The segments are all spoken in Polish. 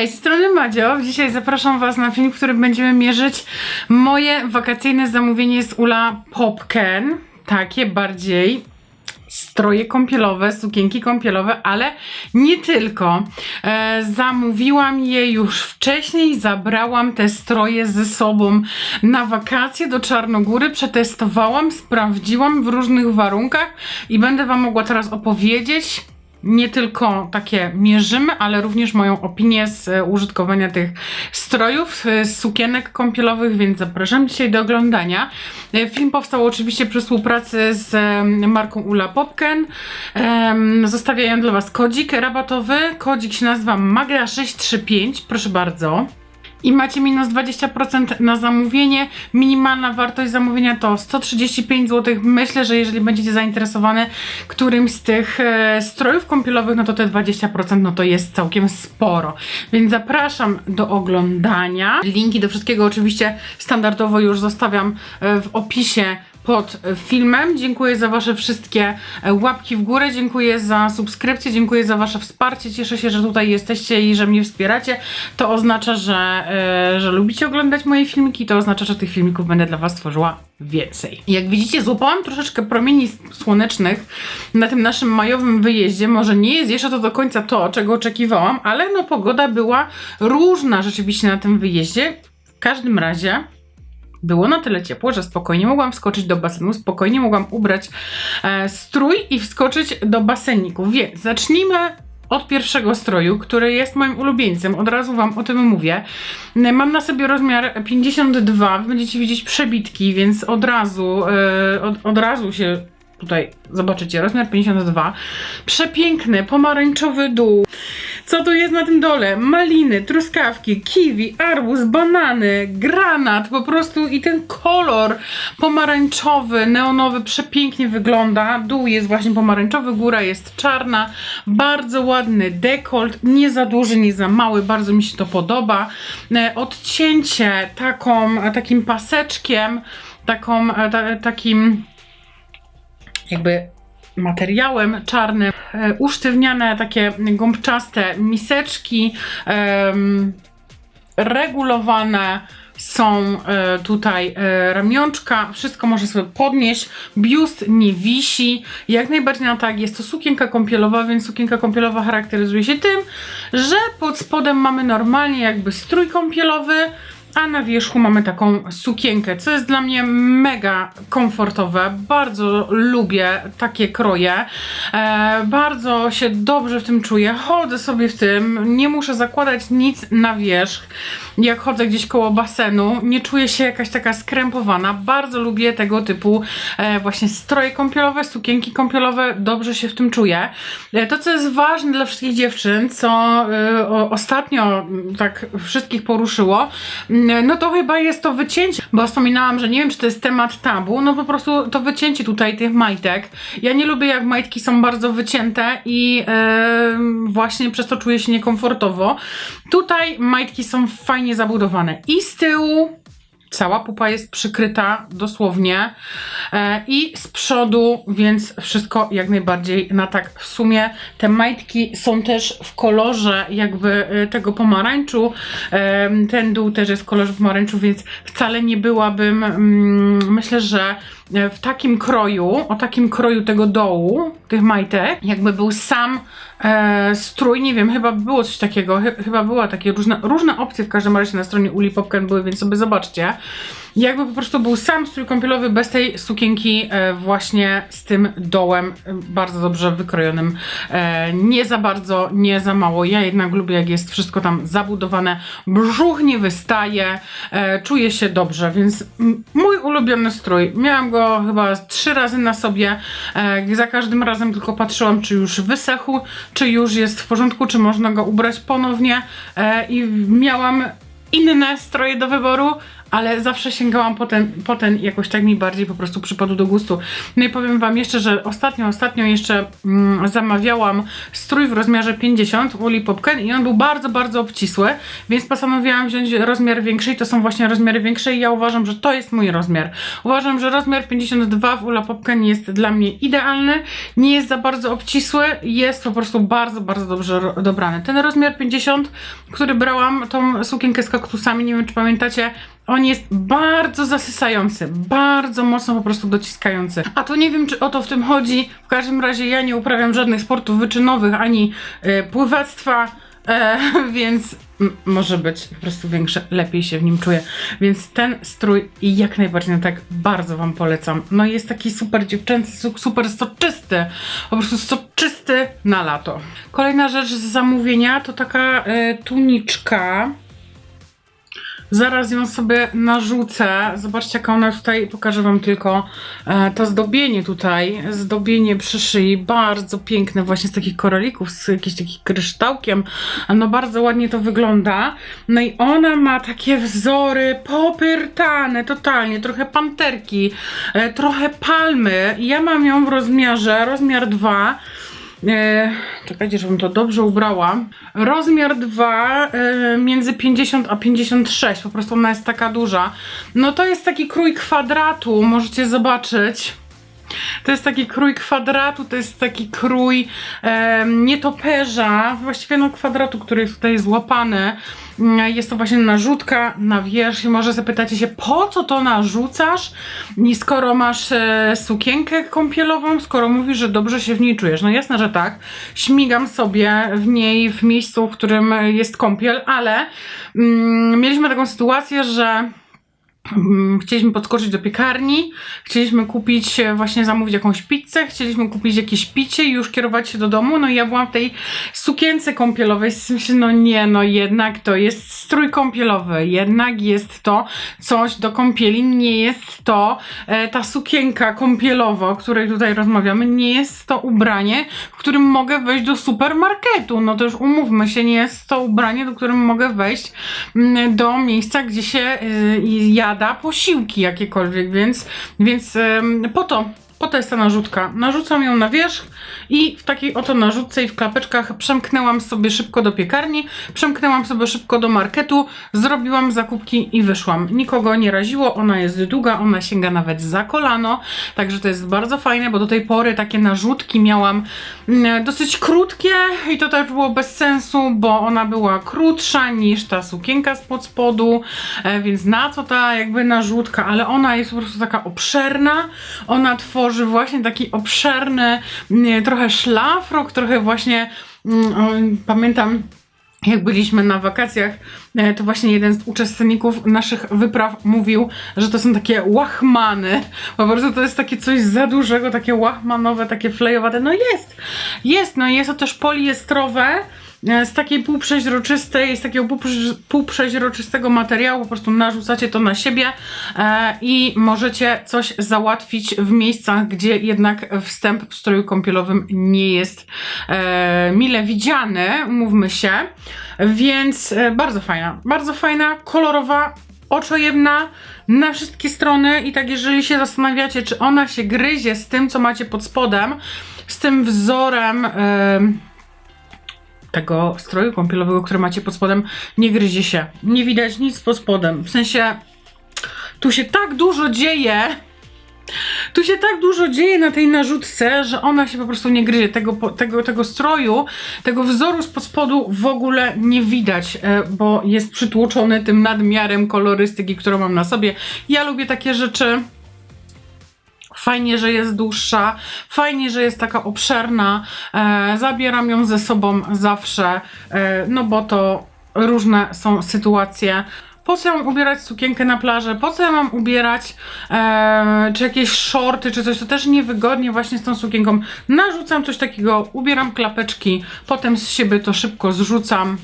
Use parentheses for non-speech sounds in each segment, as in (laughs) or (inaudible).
Hej, z strony Madzio. Dzisiaj zapraszam Was na film, w którym będziemy mierzyć moje wakacyjne zamówienie z Ula Popken. Takie bardziej stroje kąpielowe, sukienki kąpielowe, ale nie tylko. E, zamówiłam je już wcześniej, zabrałam te stroje ze sobą na wakacje do Czarnogóry, przetestowałam, sprawdziłam w różnych warunkach i będę Wam mogła teraz opowiedzieć, nie tylko takie mierzymy, ale również moją opinię z e, użytkowania tych strojów, e, z sukienek kąpielowych, więc zapraszam dzisiaj do oglądania. E, Film powstał oczywiście przy współpracy z marką Ula Popken. Zostawiają dla Was kodzik rabatowy. Kodzik się nazywa MAGA635, proszę bardzo. I macie minus 20% na zamówienie. Minimalna wartość zamówienia to 135 zł. Myślę, że jeżeli będziecie zainteresowane którymś z tych e, strojów kąpielowych, no to te 20% no to jest całkiem sporo. Więc zapraszam do oglądania. Linki do wszystkiego oczywiście standardowo już zostawiam e, w opisie pod filmem. Dziękuję za Wasze wszystkie e, łapki w górę, dziękuję za subskrypcję, dziękuję za Wasze wsparcie. Cieszę się, że tutaj jesteście i że mnie wspieracie. To oznacza, że, e, że lubicie oglądać moje filmiki, to oznacza, że tych filmików będę dla Was tworzyła więcej. Jak widzicie, złapałam troszeczkę promieni słonecznych na tym naszym majowym wyjeździe. Może nie jest jeszcze to do końca to, czego oczekiwałam, ale no pogoda była różna rzeczywiście na tym wyjeździe. W każdym razie było na tyle ciepło, że spokojnie mogłam wskoczyć do basenu, spokojnie mogłam ubrać e, strój i wskoczyć do baseniku. Więc zacznijmy od pierwszego stroju, który jest moim ulubieńcem. Od razu Wam o tym mówię. E, Mam na sobie rozmiar 52. Wy Będziecie widzieć przebitki, więc od razu, e, od, od razu się tutaj zobaczycie. Rozmiar 52. Przepiękny, pomarańczowy dół. Co tu jest na tym dole? Maliny, truskawki, kiwi, arbuz, banany, granat, po prostu i ten kolor pomarańczowy, neonowy przepięknie wygląda. Dół jest właśnie pomarańczowy, góra jest czarna. Bardzo ładny dekolt, nie za duży, nie za mały, bardzo mi się to podoba. E, Odcięcie taką, takim paseczkiem, taką, e, ta, takim jakby materiałem czarnym, e, usztywniane takie gąbczaste miseczki, regulowane są e, tutaj e, ramionczka, wszystko może sobie podnieść, biust nie wisi, jak najbardziej na tak, jest to sukienka kąpielowa, więc sukienka kąpielowa charakteryzuje się tym, że pod spodem mamy normalnie jakby strój kąpielowy, a na wierzchu mamy taką sukienkę, co jest dla mnie mega komfortowe. Bardzo lubię takie kroje. E, bardzo się dobrze w tym czuję. Chodzę sobie w tym, nie muszę zakładać nic na wierzch. Jak chodzę gdzieś koło basenu, nie czuję się jakaś taka skrępowana. Bardzo lubię tego typu e, właśnie stroje kąpielowe, sukienki kąpielowe. Dobrze się w tym czuję. E, to, co jest ważne dla wszystkich dziewczyn, co e, o, ostatnio tak wszystkich poruszyło, no to chyba jest to wycięcie, bo wspominałam, że nie wiem, czy to jest temat tabu, no po prostu to wycięcie tutaj tych majtek. Ja nie lubię, jak majtki są bardzo wycięte i e, właśnie przez to czuję się niekomfortowo. Tutaj majtki są fajnie zabudowane i z tyłu, Cała pupa jest przykryta dosłownie e, i z przodu, więc wszystko jak najbardziej na tak. W sumie te majtki są też w kolorze jakby e, tego pomarańczu. E, ten dół też jest w kolorze pomarańczu, więc wcale nie byłabym, mm, myślę, że w takim kroju, o takim kroju tego dołu, tych majtek, jakby był sam e, strój, nie wiem, chyba było coś takiego, chy- chyba była takie różne, różne opcje w każdym razie na stronie Uli Popken były, więc sobie zobaczcie. Jakby po prostu był sam strój kąpielowy bez tej sukienki e, właśnie z tym dołem e, bardzo dobrze wykrojonym. E, nie za bardzo, nie za mało. Ja jednak lubię jak jest wszystko tam zabudowane, brzuch nie wystaje, czuję się dobrze, więc mój ulubiony strój. Miałam go chyba trzy razy na sobie. Za każdym razem tylko patrzyłam, czy już wysechł, czy już jest w porządku, czy można go ubrać ponownie. I miałam inne stroje do wyboru, ale zawsze sięgałam po ten, po ten jakoś tak mi bardziej po prostu przypadł do gustu. No i powiem Wam jeszcze, że ostatnio, ostatnio jeszcze mm, zamawiałam strój w rozmiarze 50 u Uli Popken i on był bardzo, bardzo obcisły, więc postanowiłam wziąć rozmiar większy i to są właśnie rozmiary większe i ja uważam, że to jest mój rozmiar. Uważam, że rozmiar 52 w Ula Popken jest dla mnie idealny, nie jest za bardzo obcisły, jest po prostu bardzo, bardzo dobrze dobrany. Ten rozmiar 50, który brałam, tą sukienkę z kaktusami, nie wiem czy pamiętacie, on jest bardzo zasysający, bardzo mocno po prostu dociskający. A tu nie wiem, czy o to w tym chodzi. W każdym razie ja nie uprawiam żadnych sportów wyczynowych ani e, pływactwa, e, (laughs) więc może być po prostu większe, lepiej się w nim czuję. Więc ten strój jak najbardziej no tak bardzo Wam polecam. No jest taki super dziewczęcy, su- super soczysty, po prostu soczysty na lato. Kolejna rzecz z zamówienia to taka e, tuniczka. Zaraz ją sobie narzucę. Zobaczcie, jaka ona tutaj, pokażę Wam tylko e, to zdobienie tutaj, zdobienie przy szyi, bardzo piękne, właśnie z takich koralików, z jakimś takim kryształkiem, no bardzo ładnie to wygląda. No i ona ma takie wzory popyrtane, totalnie, trochę panterki, e, trochę palmy. Ja mam ją w rozmiarze, rozmiar 2. E, czekajcie, żebym to dobrze ubrała. Rozmiar 2 e, między 50 a 56, po prostu ona jest taka duża. No to jest taki krój kwadratu, możecie zobaczyć. To jest taki krój kwadratu, to jest taki krój e, nietoperza, właściwie no kwadratu, który jest tutaj złapany. Mm, Jest to właśnie narzutka na wierzch i może zapytacie się, po co to narzucasz, skoro masz e, sukienkę kąpielową, skoro mówisz, że dobrze się w niej czujesz. No jasne, że tak. Śmigam sobie w niej w miejscu, w którym jest kąpiel, ale mm, mieliśmy taką sytuację, że Chcieliśmy podskoczyć do piekarni, chcieliśmy kupić, e, właśnie zamówić jakąś pizzę, chcieliśmy kupić jakieś picie i już kierować się do domu. No i ja byłam w tej sukience kąpielowej. (laughs) Myślę, no nie, no jednak to jest strój kąpielowy, jednak jest to coś do kąpieli, nie jest to e, ta sukienka kąpielowa, o której tutaj rozmawiamy, nie jest to ubranie, w którym mogę wejść do supermarketu. No to już umówmy się, nie jest to ubranie, do którym mogę wejść mm, do miejsca, gdzie się y, jada posiłki jakiekolwiek, więc, więc po to. Po to jest ta narzutka. Narzucam ją na wierzch i w takiej oto narzutce i w klapeczkach przemknęłam sobie szybko do piekarni, przemknęłam sobie szybko do marketu, zrobiłam zakupki i wyszłam. Nikogo nie raziło, ona jest długa, ona sięga nawet za kolano, także to jest bardzo fajne, bo do tej pory takie narzutki miałam mm, dosyć krótkie i to też było bez sensu, bo ona była krótsza niż ta sukienka spod spodu, e, więc na co ta jakby narzutka, ale ona jest po prostu taka obszerna, ona tworzy właśnie taki obszerny, mm, trochę szlafrok, trochę właśnie, mm, pamiętam jak byliśmy na wakacjach, e, to właśnie jeden z uczestników naszych wypraw mówił, że to są takie łachmany. Po prostu to jest takie coś za dużego, takie łachmanowe, takie flejowate. No jest, jest, no jest to też poliestrowe, z takiej półprzeźroczystej, z takiego półprze- półprzeźroczystego materiału, po prostu narzucacie to na siebie e, i możecie coś załatwić w miejscach, gdzie jednak wstęp w stroju kąpielowym nie jest e, mile widziany, umówmy się, więc e, bardzo fajna, bardzo fajna, kolorowa, oczojebna na wszystkie strony. I tak jeżeli się zastanawiacie, czy ona się gryzie z tym, co macie pod spodem, z tym wzorem em, tego stroju kąpielowego, który macie pod spodem, nie gryzie się. Nie widać nic pod spodem. W sensie, tu się tak dużo dzieje, tu się tak dużo dzieje na tej narzutce, że ona się po prostu nie gryzie. Tego, tego, tego stroju, tego wzoru spod spodu w ogóle nie widać, e, bo jest przytłoczony tym nadmiarem kolorystyki, którą mam na sobie. Ja lubię takie rzeczy. Fajnie, że jest dłuższa, fajnie, że jest taka obszerna. E, zabieram ją ze sobą zawsze, e, no bo to różne są sytuacje. Po co ja mam ubierać sukienkę na plażę? Po co ja mam ubierać e, czy jakieś shorty, czy coś? To też niewygodnie właśnie z tą sukienką. Narzucam coś takiego, ubieram klapeczki, potem z siebie to szybko zrzucam.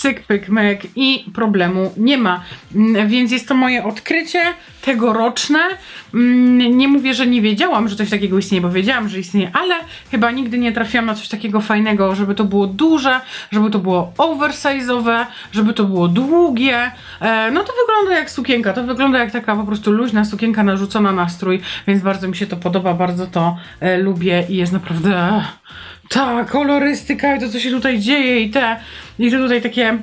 Cyk, pyk, myk i problemu nie ma. Mm, Więc jest to moje odkrycie tegoroczne. Mm, Nie mówię, że nie wiedziałam, że coś takiego istnieje, bo wiedziałam, że istnieje, ale chyba nigdy nie trafiłam na coś takiego fajnego, żeby to było duże, żeby to było oversize'owe, żeby to było długie. E, No to wygląda jak sukienka, to wygląda jak taka po prostu luźna sukienka narzucona na strój, więc bardzo mi się to podoba, bardzo to e, lubię i jest naprawdę ta kolorystyka i to, co się tutaj dzieje i te, te tutaj takie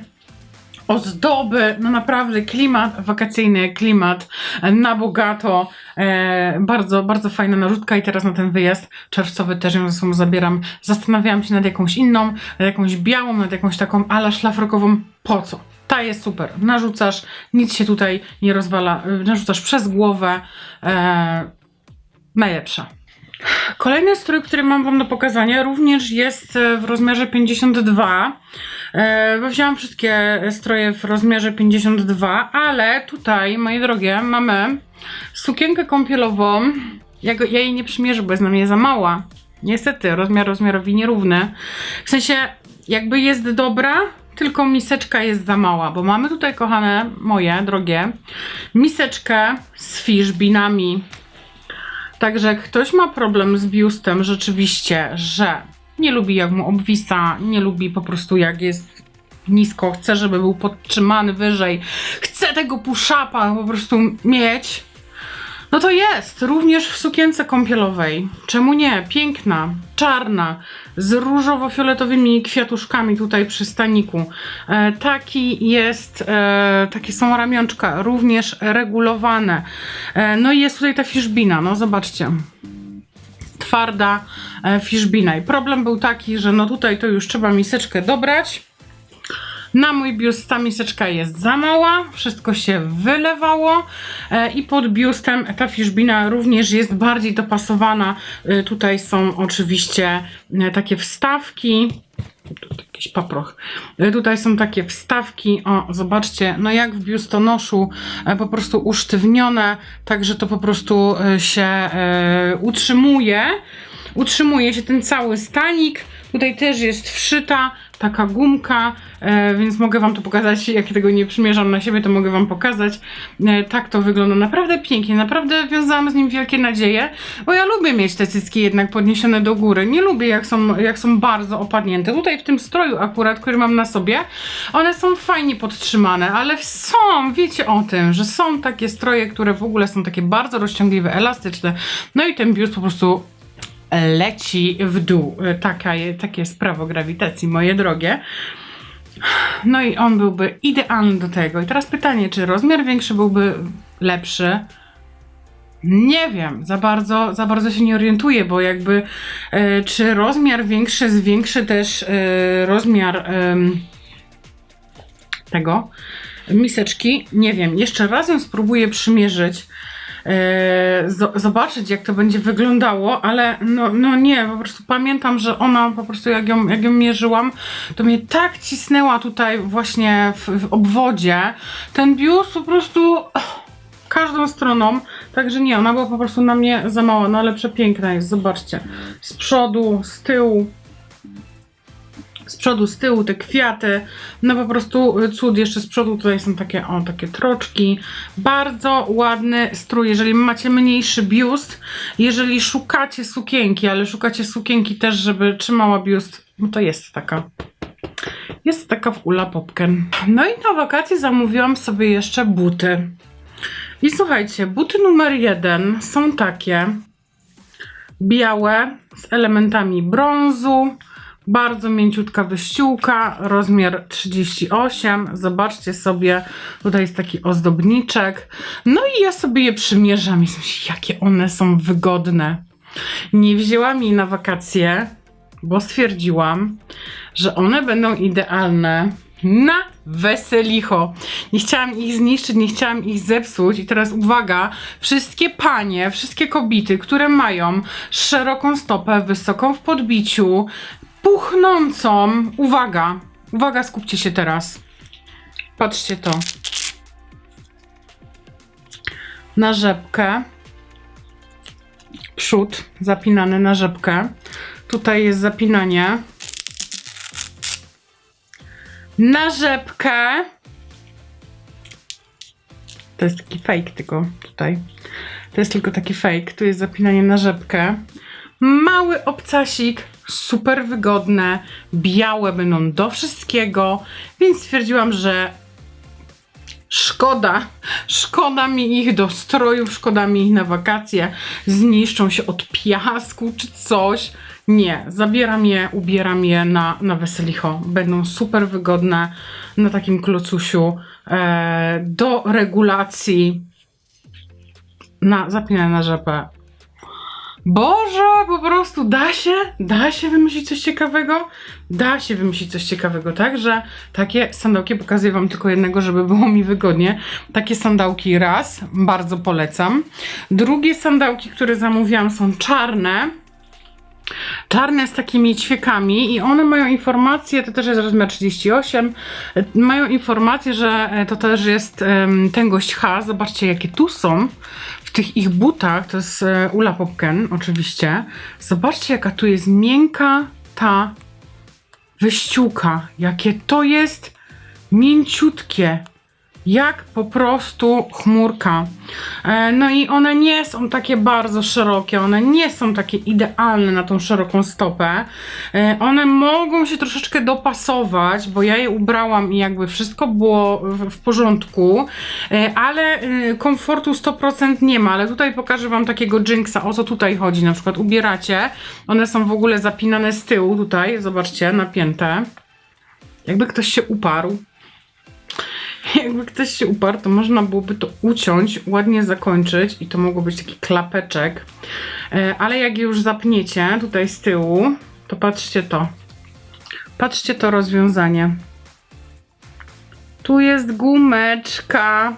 ozdoby, no naprawdę klimat wakacyjny, klimat na bogato, e, bardzo, bardzo fajna narzutka i teraz na ten wyjazd czerwcowy też ją ze sobą zabieram. Zastanawiałam się nad jakąś inną, nad jakąś białą, nad jakąś taką ala szlafrokową, po co? Ta jest super, narzucasz, nic się tutaj nie rozwala, e, narzucasz przez głowę, e, najlepsza. Kolejny strój, który mam Wam do pokazania, również jest e, w rozmiarze 52. E, bo wzięłam wszystkie stroje w rozmiarze 52, ale tutaj, moje drogie, mamy sukienkę kąpielową. Ja, go, ja jej nie przymierzę, bo jest na mnie za mała. Niestety, rozmiar rozmiarowi nierówny. W sensie, jakby jest dobra, tylko miseczka jest za mała, bo mamy tutaj, kochane moje, drogie, miseczkę z fiszbinami. Także ktoś ma problem z biustem rzeczywiście, że nie lubi jak mu obwisa, nie lubi po prostu jak jest nisko, chce, żeby był podtrzymany wyżej, chce tego push-upa po prostu mieć, no to jest, również w sukience kąpielowej. Czemu nie? Piękna, czarna, z różowo-fioletowymi kwiatuszkami tutaj przy staniku. E, taki jest, e, takie są ramionczka, również regulowane. E, no i jest tutaj ta fiszbina, no zobaczcie twarda e, fiszbina. I problem był taki, że no tutaj to już trzeba miseczkę dobrać. Na mój biust ta miseczka jest za mała, wszystko się wylewało e, i pod biustem ta fiszbina również jest bardziej dopasowana. E, tutaj są oczywiście takie wstawki. Jakiś paproch. E, Tutaj są takie wstawki, o zobaczcie, no jak w biustonoszu e, po prostu usztywnione, tak że to po prostu e, się utrzymuje. Utrzymuje się ten cały stanik. Tutaj też jest wszyta taka gumka, e, więc mogę Wam to pokazać. Jak tego nie przymierzam na siebie, to mogę Wam pokazać. E, tak to wygląda naprawdę pięknie. Naprawdę wiązałam z nim wielkie nadzieje, bo ja lubię mieć te cycki jednak podniesione do góry. Nie lubię, jak są, jak są bardzo opadnięte. Tutaj w tym stroju akurat, który mam na sobie, one są fajnie podtrzymane, ale są, wiecie o tym, że są takie stroje, które w ogóle są takie bardzo rozciągliwe, elastyczne. No i ten biust po prostu leci w dół. E, Taka, takie jest prawo grawitacji, moje drogie. No i on byłby idealny do tego. I teraz pytanie, czy rozmiar większy byłby lepszy? Nie wiem, za bardzo, za bardzo się nie orientuję, bo jakby e, czy rozmiar większy zwiększy też e, rozmiar em, tego miseczki? Nie wiem. Jeszcze raz ją spróbuję przymierzyć e, zobaczyć, jak to będzie wyglądało, ale no, no nie, po prostu pamiętam, że ona po prostu jak ją, jak ją mierzyłam, to mnie tak cisnęła tutaj właśnie w, w obwodzie. Ten biust po prostu ach, każdą stroną, także nie, ona była po prostu na mnie za mała, no ale przepiękna jest, zobaczcie. Z przodu, z tyłu, z przodu, z tyłu te kwiaty, no po prostu y, cud, jeszcze z przodu tutaj są takie, o, takie troczki, bardzo ładny strój, jeżeli macie mniejszy biust, jeżeli szukacie sukienki, ale szukacie sukienki też, żeby trzymała biust, no to jest taka. Jest taka w Ula Popken. No i na wakacje zamówiłam sobie jeszcze buty. I słuchajcie, buty numer jeden są takie białe z elementami brązu, bardzo mięciutka wyściółka, rozmiar 38. Zobaczcie sobie, tutaj jest taki ozdobniczek. No i ja sobie je przymierzam i myślę, jakie one są wygodne. Nie wzięłam jej na wakacje, bo stwierdziłam, że one będą idealne na weselicho. Nie chciałam ich zniszczyć, nie chciałam ich zepsuć. I teraz uwaga, wszystkie panie, wszystkie kobiety, które mają szeroką stopę, wysoką w podbiciu, puchnącą, uwaga, uwaga, skupcie się teraz. Patrzcie to. Na rzepkę. Przód zapinany na rzepkę. Tutaj jest zapinanie na rzepkę. To jest taki fake tylko tutaj. To jest tylko taki fake. Tu jest zapinanie na rzepkę. Mały obcasik, super wygodne, białe będą do wszystkiego, więc stwierdziłam, że szkoda, szkoda mi ich do strojów, szkoda mi ich na wakacje, zniszczą się od piasku czy coś. Nie, zabieram je, ubieram je na, na weselicho. Będą super wygodne na takim klocusiu e, do regulacji na zapinanie na rzepę. Boże, po prostu da się, da się wymyślić coś ciekawego, da się wymyślić coś ciekawego, także takie sandałki pokazuję wam tylko jednego, żeby było mi wygodnie. Takie sandałki raz, bardzo polecam. Drugie sandałki, które zamówiłam są czarne. Czarne z takimi ćwiekami i one mają informację, to też jest rozmiar 38, e, mają informację, że e, to też jest em, tęgość H. Zobaczcie jakie tu są tych ich butach, to jest e, Ula Popken oczywiście. Zobaczcie jaka tu jest miękka ta wyściółka, jakie to jest mięciutkie. Jak po prostu chmurka. E, No i one nie są takie bardzo szerokie, one nie są takie idealne na tą szeroką stopę. E, One mogą się troszeczkę dopasować, bo ja je ubrałam i jakby wszystko było w, porządku, E, ale e, komfortu 100% nie ma. Ale tutaj pokażę Wam takiego jinksa, o co tutaj chodzi. Na przykład ubieracie, one są w ogóle zapinane z tyłu tutaj, zobaczcie, napięte. Jakby ktoś się uparł. Jakby ktoś się uparł, to można byłoby to uciąć, ładnie zakończyć i to mogło być taki klapeczek. E, Ale jak je już zapniecie tutaj z tyłu, to patrzcie to. Patrzcie to rozwiązanie. Tu jest gumeczka.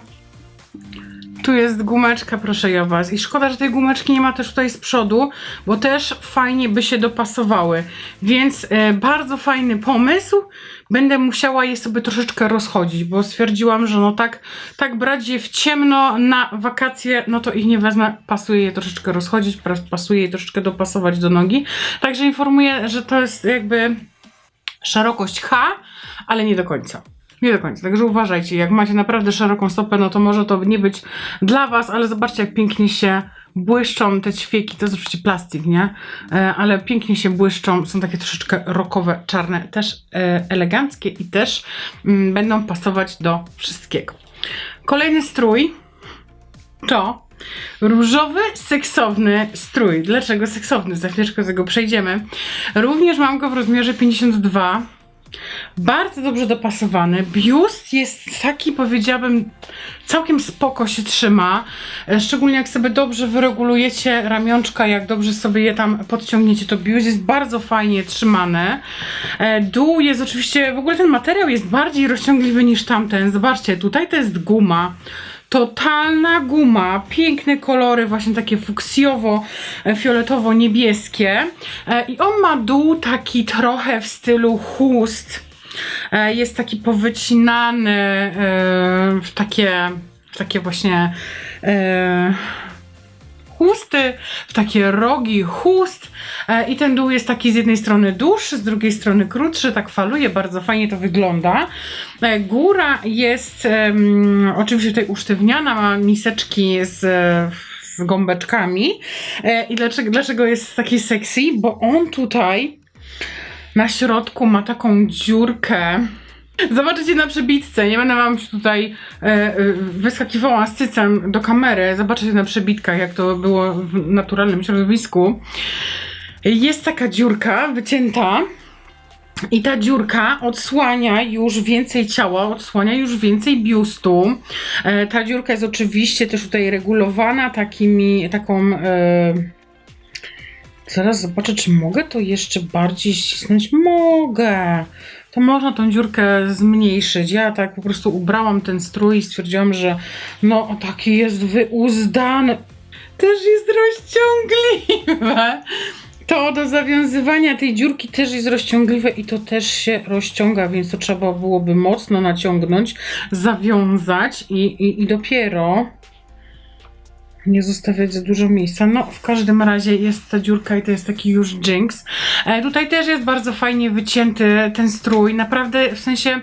Tu jest gumeczka, proszę ja was. I szkoda, że tej gumeczki nie ma też tutaj z przodu, bo też fajnie by się dopasowały. Więc e, bardzo fajny pomysł. Będę musiała je sobie troszeczkę rozchodzić, bo stwierdziłam, że no tak, tak brać je w ciemno na wakacje, no to ich nie wezmę. Pasuje je troszeczkę rozchodzić, pas- pasuje je troszeczkę dopasować do nogi. Także informuję, że to jest jakby szerokość H, ale nie do końca. Nie do końca, także uważajcie, jak macie naprawdę szeroką stopę, no to może to nie być dla Was, ale zobaczcie jak pięknie się błyszczą te ćwieki, to jest oczywiście plastik, nie? E, ale pięknie się błyszczą, są takie troszeczkę rokowe, czarne, też e, eleganckie i też mm, będą pasować do wszystkiego. Kolejny strój to różowy, seksowny strój. Dlaczego seksowny? Za chwileczkę do tego przejdziemy. Również mam go w rozmiarze 52. Bardzo dobrze dopasowany. Biust jest taki, powiedziałabym, całkiem spoko się trzyma. E, Szczególnie jak sobie dobrze wyregulujecie ramionczka, jak dobrze sobie je tam podciągniecie, to biust jest bardzo fajnie trzymany. E, Dół jest oczywiście, w ogóle ten materiał jest bardziej rozciągliwy niż tamten. Zobaczcie, tutaj to jest guma. Totalna guma, piękne kolory, właśnie takie fuksjowo-fioletowo-niebieskie. E, I on ma dół taki trochę w stylu chust. E, Jest taki powycinany e, w takie, w takie właśnie e, chusty, w takie rogi chust e, i ten dół jest taki z jednej strony dłuższy, z drugiej strony krótszy, tak faluje, bardzo fajnie to wygląda. E, Góra jest oczywiście tutaj usztywniana, ma miseczki z, z gąbeczkami. E, I dlaczego, dlaczego jest taki sexy? Bo on tutaj na środku ma taką dziurkę. Zobaczycie na przebitce, nie będę wam tutaj e, e, wyskakiwała z cycem do kamery. Zobaczycie na przebitkach, jak to było w naturalnym środowisku. Jest taka dziurka wycięta. I ta dziurka odsłania już więcej ciała, odsłania już więcej biustu. E, ta dziurka jest oczywiście też tutaj regulowana takimi, taką. E, zaraz zobaczę, czy mogę to jeszcze bardziej ścisnąć. Mogę. To można tą dziurkę zmniejszyć. Ja tak po prostu ubrałam ten strój i stwierdziłam, że no taki jest wyuzdany. Też jest rozciągliwe. To do zawiązywania tej dziurki też jest rozciągliwe i to też się rozciąga, więc to trzeba byłoby mocno naciągnąć, zawiązać i, i, i dopiero nie zostawiać za dużo miejsca. No, w każdym razie jest ta dziurka i to jest taki już jinx. E, tutaj też jest bardzo fajnie wycięty ten strój. Naprawdę, w sensie,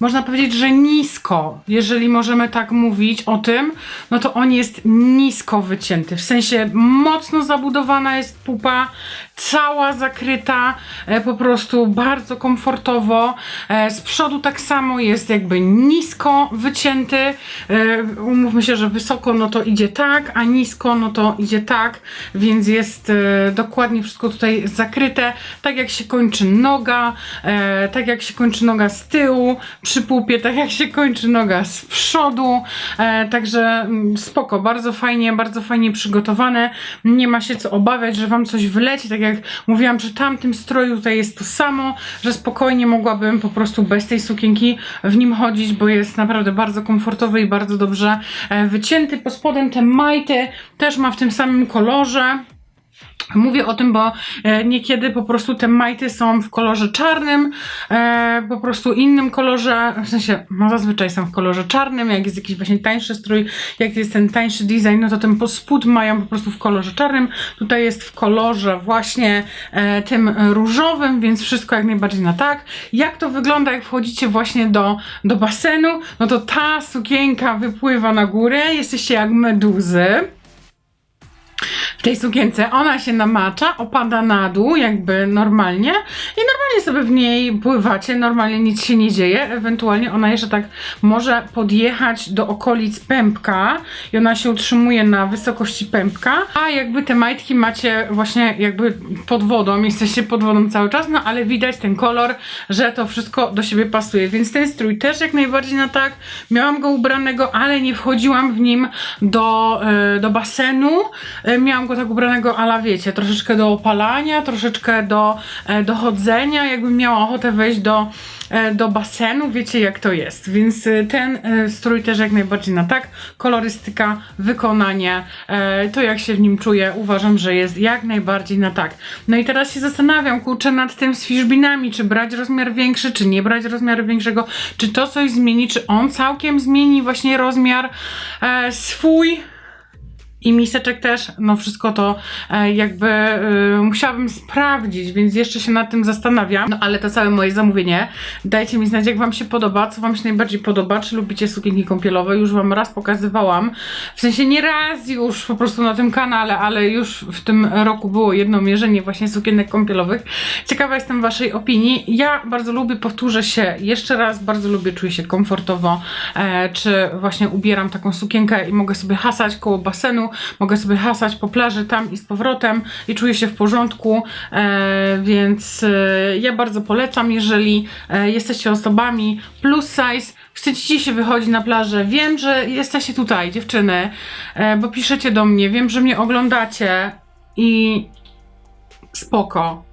można powiedzieć, że nisko, jeżeli możemy tak mówić o tym, no to on jest nisko wycięty. W sensie, mocno zabudowana jest pupa, cała zakryta, e, po prostu bardzo komfortowo. E, z przodu tak samo jest jakby nisko wycięty. E, umówmy się, że wysoko no to idzie tak, a nisko no to idzie tak, więc jest e, dokładnie wszystko tutaj zakryte. Tak jak się kończy noga, e, tak jak się kończy noga z tyłu przy pupie, tak jak się kończy noga z przodu. E, także mm, spoko, bardzo fajnie, bardzo fajnie przygotowane. Nie ma się co obawiać, że wam coś wyleci, tak jak mówiłam przy tamtym stroju, tutaj jest to samo, że spokojnie mogłabym po prostu bez tej sukienki w nim chodzić, bo jest naprawdę bardzo komfortowy i bardzo dobrze wycięty. Po spodem te też ma w tym samym kolorze. Mówię o tym, bo e, niekiedy po prostu te majty są w kolorze czarnym, e, po prostu innym kolorze, w sensie, no zazwyczaj są w kolorze czarnym, jak jest jakiś właśnie tańszy strój, jak jest ten tańszy design, no to ten spód mają po prostu w kolorze czarnym, tutaj jest w kolorze właśnie e, tym różowym, więc wszystko jak najbardziej na tak. Jak to wygląda, jak wchodzicie właśnie do, do basenu, no to ta sukienka wypływa na górę, jesteście jak meduzy w tej sukience. Ona się namacza, opada na dół, jakby normalnie i normalnie sobie w niej pływacie, normalnie nic się nie dzieje. Ewentualnie ona jeszcze tak może podjechać do okolic pępka i ona się utrzymuje na wysokości pępka, a jakby te majtki macie właśnie jakby pod wodą, jesteście pod wodą cały czas, no ale widać ten kolor, że to wszystko do siebie pasuje, więc ten strój też jak najbardziej na tak. Miałam go ubranego, ale nie wchodziłam w nim do, e, do basenu. Miałam go tak ubranego, ala wiecie, troszeczkę do opalania, troszeczkę do, e, do chodzenia, jakbym miała ochotę wejść do, e, do basenu, wiecie jak to jest. Więc e, ten strój też jak najbardziej na tak. Kolorystyka, wykonanie, to jak się w nim czuję, uważam, że jest jak najbardziej na tak. No i teraz się zastanawiam, kurczę, nad tym z fiszbinami, czy brać rozmiar większy, czy nie brać rozmiaru większego, czy to coś zmieni, czy on całkiem zmieni właśnie rozmiar swój. I miseczek też, no wszystko to e, jakby e, musiałabym sprawdzić, więc jeszcze się nad tym zastanawiam. No ale to całe moje zamówienie. Dajcie mi znać, jak Wam się podoba, co Wam się najbardziej podoba, czy lubicie sukienki kąpielowe. Już Wam raz pokazywałam, w sensie nie raz już po prostu na tym kanale, ale już w tym roku było jedno mierzenie właśnie sukienek kąpielowych. Ciekawa jestem Waszej opinii. Ja bardzo lubię, powtórzę się jeszcze raz, bardzo lubię, czuję się komfortowo, e, czy właśnie ubieram taką sukienkę i mogę sobie hasać koło basenu, mogę sobie hasać po plaży tam i z powrotem i czuję się w porządku, e, więc e, ja bardzo polecam, jeżeli e, jesteście osobami plus size, wstydzicie się wychodzić na plażę, wiem, że jesteście tutaj, dziewczyny, e, bo piszecie do mnie, wiem, że mnie oglądacie i spoko.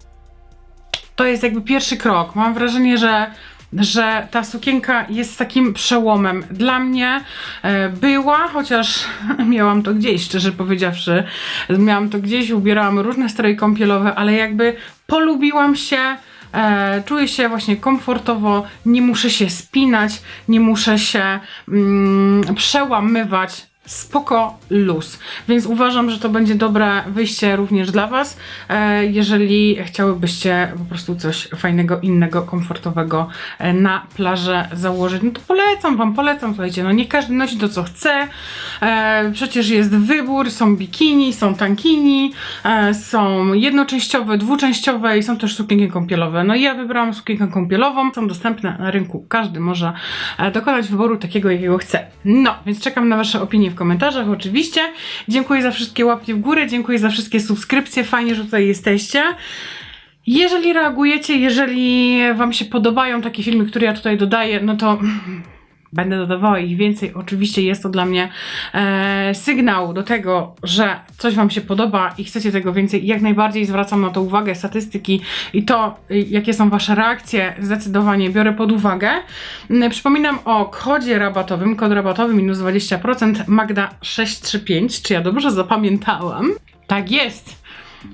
To jest jakby pierwszy krok. Mam wrażenie, że że ta sukienka jest takim przełomem. Dla mnie e, była, chociaż (laughs) miałam to gdzieś, szczerze powiedziawszy. Miałam to gdzieś, ubierałam różne stroje kąpielowe, ale jakby polubiłam się. E, czuję się właśnie komfortowo, nie muszę się spinać, nie muszę się mm, przełamywać. Spoko luz. Więc uważam, że to będzie dobre wyjście również dla Was, e, jeżeli chciałybyście po prostu coś fajnego, innego, komfortowego e, na plażę założyć. No to polecam Wam, polecam, słuchajcie, no nie każdy nosi to, co chce. E, przecież jest wybór, są bikini, są tankini, są jednoczęściowe, dwuczęściowe i są też sukienki kąpielowe. No i ja wybrałam sukienkę kąpielową, są dostępne na rynku. Każdy może dokonać wyboru takiego, jakiego chce. No, więc czekam na Wasze opinie w komentarzach oczywiście. Dziękuję za wszystkie łapki w górę, dziękuję za wszystkie subskrypcje, fajnie, że tutaj jesteście. Jeżeli reagujecie, jeżeli Wam się podobają takie filmy, które ja tutaj dodaję, no to będę dodawała ich więcej. Oczywiście jest to dla mnie e, sygnał do tego, że coś Wam się podoba i chcecie tego więcej. Jak najbardziej zwracam na to uwagę, statystyki i to, y, jakie są Wasze reakcje, zdecydowanie biorę pod uwagę. Mm, Przypominam o kodzie rabatowym, kod rabatowy minus 20%, Magda 635, czy ja dobrze zapamiętałam? Tak jest!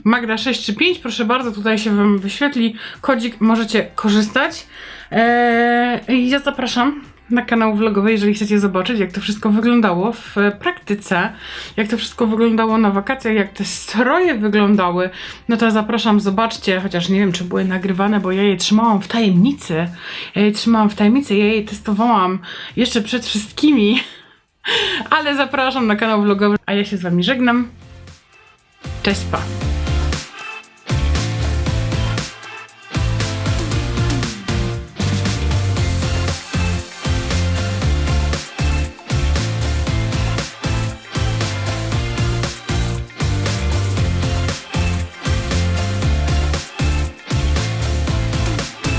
Magda 635, proszę bardzo, tutaj się Wam wyświetli kodzik, możecie korzystać. Eee, ja zapraszam na kanał vlogowy, jeżeli chcecie zobaczyć, jak to wszystko wyglądało w praktyce, jak to wszystko wyglądało na wakacjach, jak te stroje wyglądały, no to zapraszam, zobaczcie, chociaż nie wiem, czy były nagrywane, bo ja je trzymałam w tajemnicy. Ja je trzymałam w tajemnicy, ja je testowałam jeszcze przed wszystkimi, (laughs) ale zapraszam na kanał vlogowy, a ja się z Wami żegnam. Cześć, pa!